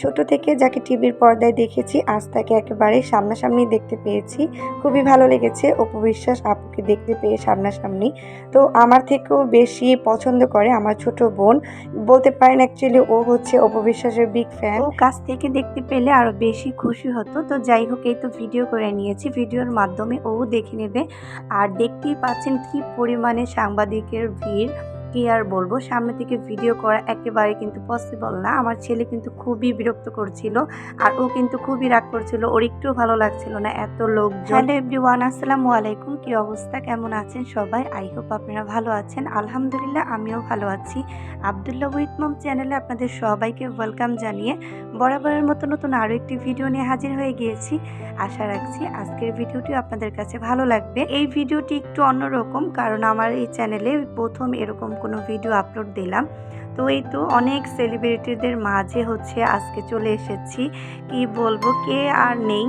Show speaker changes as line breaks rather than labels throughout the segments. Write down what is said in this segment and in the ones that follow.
ছোট থেকে যাকে টিভির পর্দায় দেখেছি, আজ তাকে একেবারে সামনাসামনি দেখতে পেয়েছি। খুবই ভালো লেগেছে অপু বিশ্বাস আপুকে দেখতে পেয়ে সামনাসামনি। তো আমার থেকেও বেশি পছন্দ করে আমার ছোট বোন। বলতে পারেন অ্যাকচুয়ালি ও হচ্ছে অপু বিশ্বাসের বিগ ফ্যান ও কাছ থেকে দেখতে পেলে আরও বেশি খুশি হতো। তো যাই হোক, এই তো ভিডিও করে নিয়েছি। ভিডিওর মাধ্যমে ও দেখে নেবে। আর দেখতেই পাচ্ছেন কি পরিমাণে সাংবাদিকের ভিড়। কি আর বলব? সামনে থেকে ভিডিও করা একেবারে কিন্তু পসিবল না। আমার ছেলে কিন্তু খুবই বিরক্ত করছিল আর ও কিন্তু খুবই রাগ করছিল। ওর একটু ভালো লাগছিল না। এত লোক হ্যালো এভরিওয়ান আসসালামু আলাইকুম। কি অবস্থা? কেমন আছেন সবাই? আই হোপ আপনারা ভালো আছেন। আলহামদুলিল্লাহ, আমিও ভালো আছি। আবদুল্লাহ উইথ মম চ্যানেলে আপনাদের সবাইকে ওয়েলকাম জানিয়ে বরাবরের মতো নতুন আরও একটি ভিডিও নিয়ে হাজির হয়ে গিয়েছি। আশা রাখছি আজকের ভিডিওটি আপনাদের কাছে ভালো লাগবে। এই ভিডিওটি একটু অন্যরকম, কারণ আমার এই চ্যানেলে প্রথম এরকম কোনো ভিডিও আপলোড দিলাম। তো এই তো অনেক সেলিব্রিটিদের মাঝে হচ্ছে আজকে চলে এসেছি। কি বলব, কে আর নেই।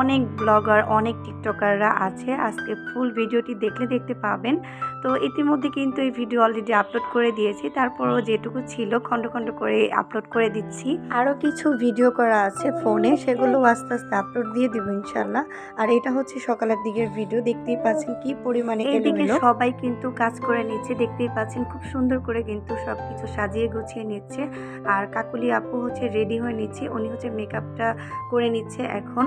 অনেক ব্লগার অনেক টিকটকাররা আছে। আজকে ফুল ভিডিওটি দেখলে দেখতে পাবেন। তো ইতিমধ্যে কিন্তু এই ভিডিও অলরেডি আপলোড করে দিয়েছি। তারপরও যেটুকু ছিল খণ্ড খণ্ড করে আপলোড করে দিচ্ছি। আরও কিছু ভিডিও করা আছে ফোনে সেগুলো আস্তে আস্তে আপলোড দিয়ে দেবো ইনশাল্লাহ আর এটা হচ্ছে সকালের দিকের ভিডিও দেখতেই পাচ্ছেন কি পরিমাণে এইদিকে সবাই কিন্তু কাজ করে নিচ্ছে দেখতেই পাচ্ছেন খুব সুন্দর করে কিন্তু সব কিছু সাজিয়ে গুছিয়ে নিচ্ছে। আর কাকুলি আপু হচ্ছে রেডি হয়ে নিচ্ছে উনি হচ্ছে মেকআপটা করে নিচ্ছে এখন।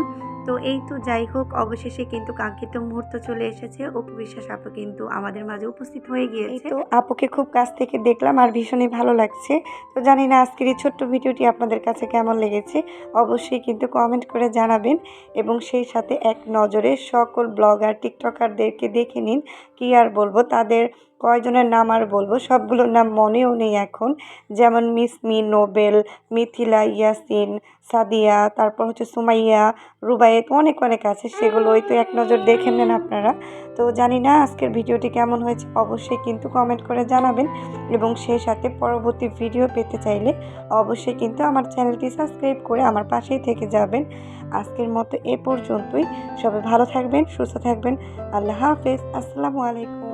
তো এই তো যাই হোক অবশেষে কিন্তু কাঙ্ক্ষিত মুহূর্ত চলে এসেছে। অপু বিশ্বাস আপু কিন্তু আমাদের মাঝে উপস্থিত হয়ে গিয়েছে। তো আপুকে খুব কাছ থেকে দেখলাম আর ভীষণই ভালো লাগছে। তো জানি না আজকের এই ছোট্ট ভিডিওটি আপনাদের কাছে কেমন লেগেছে। অবশ্যই কিন্তু কমেন্ট করে জানাবেন এবং সেই সাথে এক নজরে সকল ব্লগার টিকটকারদেরকে দেখে নিন। কি আর বলব তাদের কয়জনের নাম আর বলব? সবগুলোর নাম মনেও নেই এখন। যেমন মিসমি নোবেল, মিথিলা, ইয়াসিন, সাদিয়া, তারপর হচ্ছে সুমাইয়া, রুবায়েত, অনেক অনেক আছে, সেগুলো ওই তো এক নজর দেখে নেন আপনারা। তো জানি না আজকের ভিডিওটি কেমন হয়েছে, অবশ্যই কিন্তু কমেন্ট করে জানাবেন। এবং সেই সাথে পরবর্তী ভিডিও পেতে চাইলে অবশ্যই কিন্তু আমার চ্যানেলটি সাবস্ক্রাইব করে আমার পাশেই থেকে যাবেন। আজকের মতো এ পর্যন্তই। সবাই ভালো থাকবেন, সুস্থ থাকবেন। আল্লাহ হাফেজ। আসসালামু আলাইকুম।